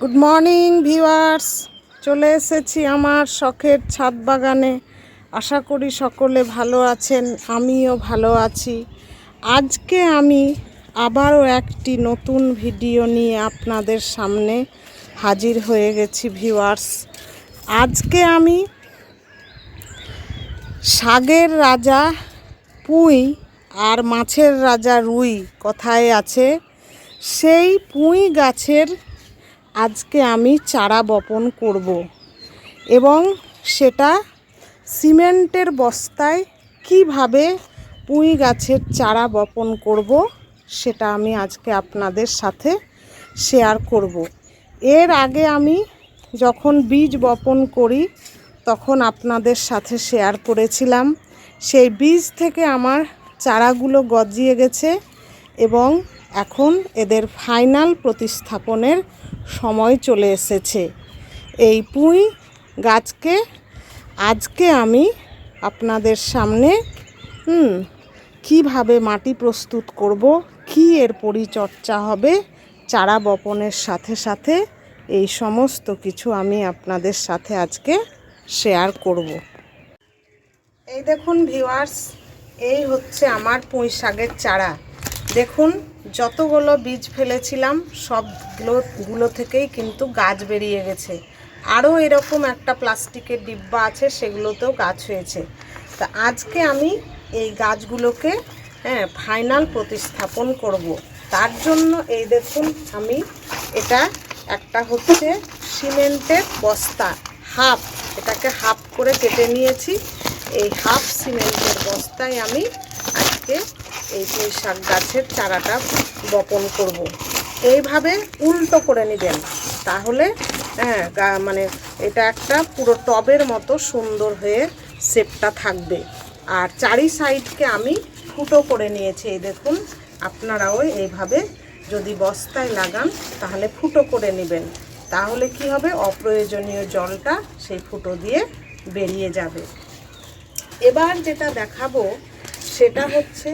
Good morning viewers চলে এসেছি আমার শখের ছাদ বাগানে। আশা করি সকলে ভালো আছেন, আমিও ভালো আছি। আজকে আমি আবারও একটি নতুন ভিডিও নিয়ে আপনাদের সামনে হাজির হয়ে গেছি ভিউয়ার্স আজকে আমি শাগের রাজা পুঁই আর মাছের রাজা রুই কথায় আছে। সেই পুঁই গাছের আজকে আমি চারা বপন করব এবং সেটা সিমেন্টের বস্তায় কীভাবে পুঁই গাছের চারা বপন করব সেটা আমি আজকে আপনাদের সাথে শেয়ার করব। এর আগে আমি যখন বীজ বপন করি, তখন আপনাদের সাথে শেয়ার করেছিলাম। সেই বীজ থেকে আমার চারাগুলো গজিয়ে গেছে এবং এখন এদের ফাইনাল প্রতিস্থাপনের সময় চলে এসেছে। এই পুঁই গাছকে আজকে আমি আপনাদের সামনে, হুম, কীভাবে মাটি প্রস্তুত করব, কী এর পরিচর্যা হবে, চারা বপনের সাথে সাথে এই সমস্ত কিছু আমি আপনাদের সাথে আজকে শেয়ার করব। এই দেখুন ভিউয়ার্স, এই হচ্ছে আমার পুঁই শাকের চারা। দেখুন, যতগুলো বীজ ফেলেছিলাম, সবগুলো, গুলো থেকেই কিন্তু গাছ বেরিয়ে গেছে। আরও এরকম একটা প্লাস্টিকের ডিব্বা আছে, সেগুলোতেও গাছ হয়েছে। তা আজকে আমি এই গাছগুলোকে হ্যাঁ ফাইনাল প্রতিস্থাপন করব। তার জন্য এই দেখুন, আমি এটা একটা হচ্ছে সিমেন্টের বস্তা, হাফ, এটাকে হাফ করে কেটে নিয়েছি। এই হাফ সিমেন্টের বস্তায় আমি আজকে এই পুঁই শাক গাছের চারাটা বপন করব। এইভাবে উল্টো করে নেবেন। তাহলে হ্যাঁ মানে এটা একটা পুরো টবের মতো সুন্দর হয়ে শেপটা থাকবে। আর চারি সাইডকে আমি ফুটো করে নিয়েছি, এই দেখুন। আপনারাও এইভাবে যদি বস্তায় লাগান, তাহলে ফুটো করে নেবেন। তাহলে কি হবে? অপ্রয়োজনীয় জলটা সেই ফুটো দিয়ে বেরিয়ে যাবে। এবার যেটা দেখাবো, সেটা হচ্ছে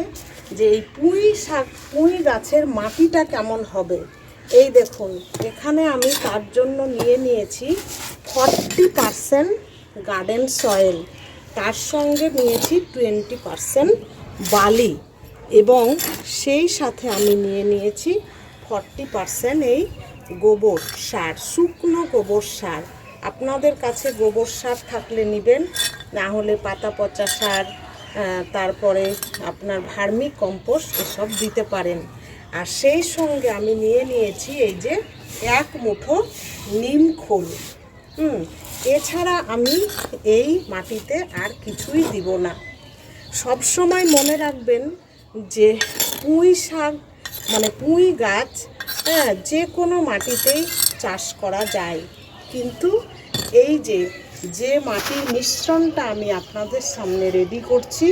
যে এই পুঁই শাক, পুঁই গাছের মাটিটা কেমন হবে? এই দেখুন, এখানে আমি তার জন্য নিয়ে নিয়েছি ফর্টি পারসেন্ট গার্ডেন সয়েল। তার সঙ্গে নিয়েছি টোয়েন্টি পারসেন্ট বালি। এবং সেই সাথে আমি নিয়ে নিয়েছি ফর্টি পারসেন্ট এই গোবর সার, শুকনো গোবর সার। আপনাদের কাছে গোবর সার থাকলে নেবেন, না হলে পাতা পচা সার তারপরে আপনার ভার্মি কম্পোস্ট এসব দিতে পারেন। আর সেই সঙ্গে আমি নিয়ে নিয়েছি এই যে এক মুঠো নিম খোল। হুম, এছাড়া আমি এই মাটিতে আর কিছুই দিব না। সব সময় মনে রাখবেন যে পুঁই শাক মানে পুঁই গাছ হ্যাঁ যে কোনো মাটিতেই চাষ করা যায়। কিন্তু এই যে যে মাটির মিশ্রণটা আমি আপনাদের সামনে রেডি করছি,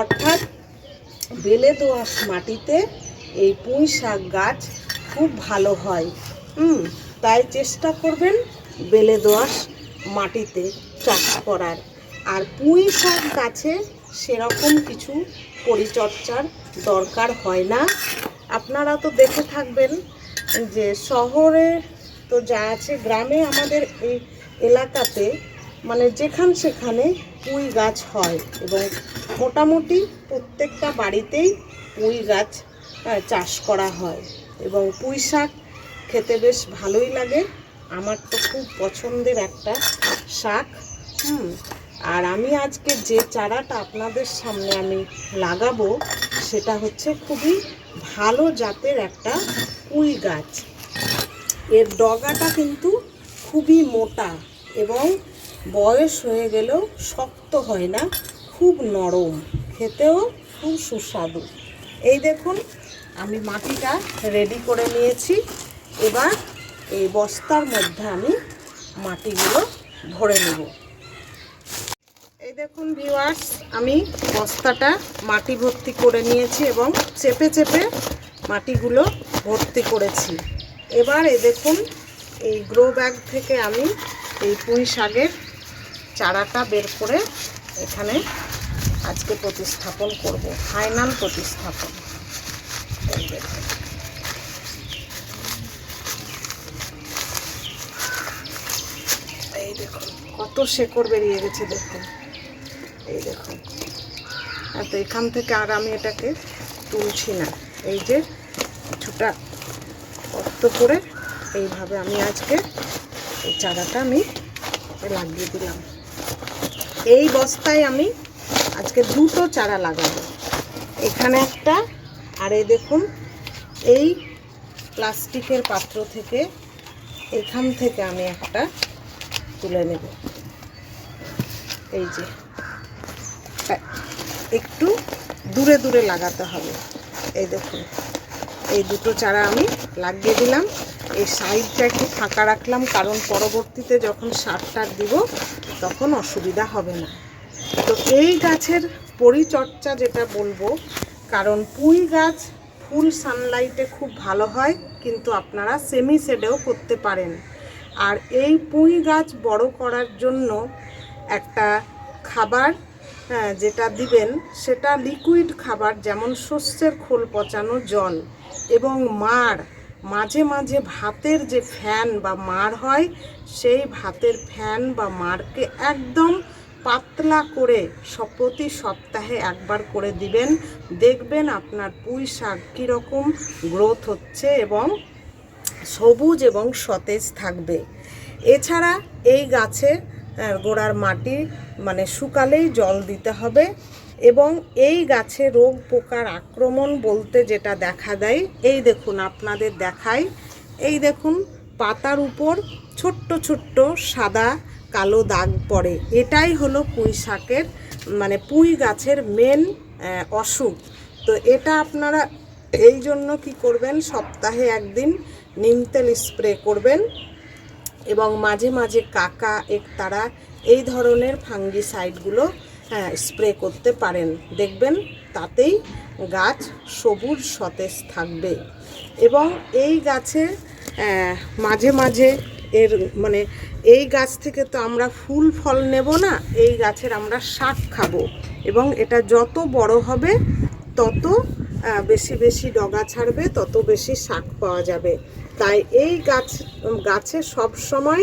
অর্থাৎ বেলে দোআঁশ মাটিতে এই পুঁই শাক গাছ খুব ভালো হয়। হুম, তাই চেষ্টা করবেন বেলে দোআঁশ মাটিতে চাষ করার। আর পুঁই শাক গাছে সেরকম কিছু পরিচর্যার দরকার হয় না। আপনারা তো দেখে থাকবেন যে শহরে তো যা আছে, গ্রামে আমাদের এই এলাকাতে মানে যেখান সেখানে পুঁই গাছ হয় এবং মোটামুটি প্রত্যেকটা বাড়িতেই পুঁই গাছ চাষ করা হয় এবং পুঁই শাক খেতে বেশ ভালোই লাগে। আমার তো খুব পছন্দের একটা শাক, হুম। আর আমি আজকে যে চারাটা আপনাদের সামনে আমি লাগাবো, সেটা হচ্ছে খুবই ভালো জাতের একটা পুঁই গাছ। এর ডগাটা কিন্তু খুবই মোটা এবং বয়স হয়ে গেলেও শক্ত হয় না, খুব নরম, খেতেও খুব সুস্বাদু। এই দেখুন, আমি মাটিটা রেডি করে নিয়েছি। এবার এই বস্তার মধ্যে আমি মাটিগুলো ভরে নেব। এই দেখুন ভিউয়ার্স আমি বস্তাটা মাটি ভর্তি করে নিয়েছি এবং চেপে চেপে মাটিগুলো ভর্তি করেছি। এবার এ দেখুন, এই গ্রো ব্যাগ থেকে আমি এই পুঁই শাকের চারাটা বের করে এখানে আজকে প্রতিস্থাপন করব। ফাইনাল প্রতিস্থাপন। এই দেখুন, কত শেকড় বেরিয়ে গেছে দেখুন। এই দেখুন। আর তো এখান থেকে আর আমি এটাকে তুলছি না। এই যে কিছুটা কষ্ট করে এইভাবে আমি আজকে এই চারাটা আমি লাগিয়ে দিলাম। এই বস্তায় আমি আজকে দুটো চারা লাগাবো। এখানে একটা, আর এই দেখুন, এই প্লাস্টিকের পাত্র থেকে এখান থেকে আমি একটা তুলে নেব। এই যে, একটু দূরে দূরে লাগাতে হবে। এই দেখুন, এই দুটো চারা আমি লাগিয়ে দিলাম। এই সাইডটা একটু ফাঁকা রাখলাম কারণ পরবর্তীতে যখন সার টার দিব তখন অসুবিধা হবে না। তো এই গাছের পরিচর্যা যেটা বলব কারণ পুঁই গাছ ফুল সানলাইটে খুব ভালো হয় কিন্তু আপনারা সেমি শেডেও করতে পারেন। আর এই পুঁই গাছ বড় করার জন্য একটা খাবার হ্যাঁ, যেটা দিবেন সেটা লিকুইড খাবার যেমন শস্যের খোল পচানো জল এবং মাড় মাঝে মাঝে ভাতের যে ফ্যান বা মার হয়, সেই ভাতের ফ্যান বা মারকে একদম পাতলা করে প্রতি সপ্তাহে একবার করে দিবেন। দেখবেন আপনার পুঁই শাক কীরকম গ্রোথ হচ্ছে এবং সবুজ এবং সতেজ থাকবে। এছাড়া এই গাছে গোড়ার মাটি মানে শুকালেই জল দিতে হবে। এবং এই গাছে রোগ পোকার আক্রমণ বলতে যেটা দেখা দেয়, এই দেখুন আপনাদের দেখাই। এই দেখুন, পাতার উপর ছোট্ট ছোট্ট সাদা কালো দাগ পড়ে। এটাই হলো পুঁই শাকের মানে পুঁই গাছের মেন অসুখ। তো এটা আপনারা এই জন্য কি করবেন, সপ্তাহে একদিন নিম তেল স্প্রে করবেন এবং মাঝে মাঝে কাকা, একতারা এই ধরনের ফাঙ্গিসাইডগুলো হ্যাঁ স্প্রে করতে পারেন। দেখবেন তাতেই গাছ সবুজ সতেজ থাকবে। এবং এই গাছে মাঝে মাঝে এর মানে এই গাছ থেকে তো আমরা ফুল, ফল নেব না, এই গাছের আমরা শাক খাব। এবং এটা যত বড় হবে, তত বেশি বেশি ডগা ছাড়বে, তত বেশি শাক পাওয়া যাবে। তাই এই গাছ, গাছে সব সময়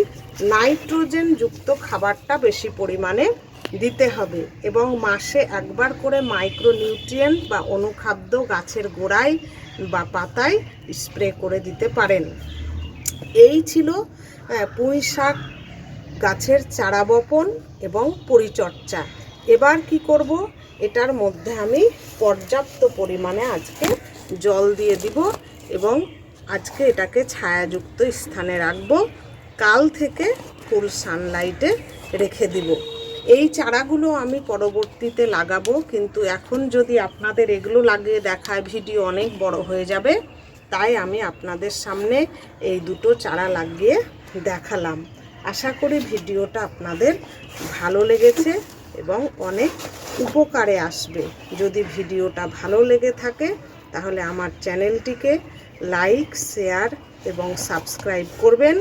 নাইট্রোজেন যুক্ত খাবারটা বেশি পরিমাণে দিতে হবে এবং মাসে একবার করে মাইক্রোনিউট্রিয়েন্ট বা অনুখাদ্য গাছের গোড়ায় বা পাতায় স্প্রে করে দিতে পারেন। এই ছিল পুঁই শাক গাছের চারা বপন এবং পরিচর্যা। এবার কি করব? এটার মধ্যে আমি পর্যাপ্ত পরিমাণে আজকে জল দিয়ে দিব এবং আজকে এটাকে ছায়াযুক্ত স্থানে রাখব। কাল থেকে ফুল সানলাইটে রেখে দিব। এই চারাগুলো আমি পরবর্তীতে লাগাবো, কিন্তু এখন যদি আপনাদের এগুলো লাগিয়ে দেখায় ভিডিও অনেক বড় হয়ে যাবে, তাই আমি আপনাদের সামনে এই দুটো চারা লাগিয়ে দেখালাম। আশা করি ভিডিওটা আপনাদের ভালো লেগেছে এবং অনেক উপকারে আসবে। যদি ভিডিওটা ভালো লেগে থাকে, তাহলে আমার চ্যানেলটিকে লাইক, শেয়ার এবং সাবস্ক্রাইব করবেন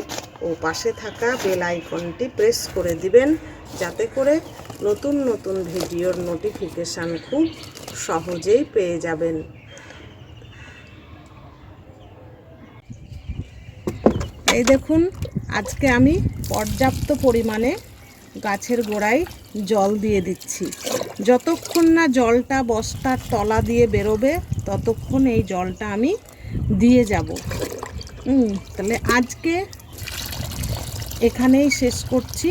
ও পাশে থাকা বেল আইকনটি প্রেস করে দিবেন যাতে করে নতুন নতুন ভিডিওর নোটিফিকেশান খুব সহজেই পেয়ে যাবেন। এই দেখুন, আজকে আমি পর্যাপ্ত পরিমাণে গাছের গোড়ায় জল দিয়ে দিচ্ছি। যতক্ষণ না জলটা বস্তার তলা দিয়ে বেরোবে, ততক্ষণ এই জলটা আমি দিয়ে যাব। তাহলে আজকে এখানেই শেষ করছি।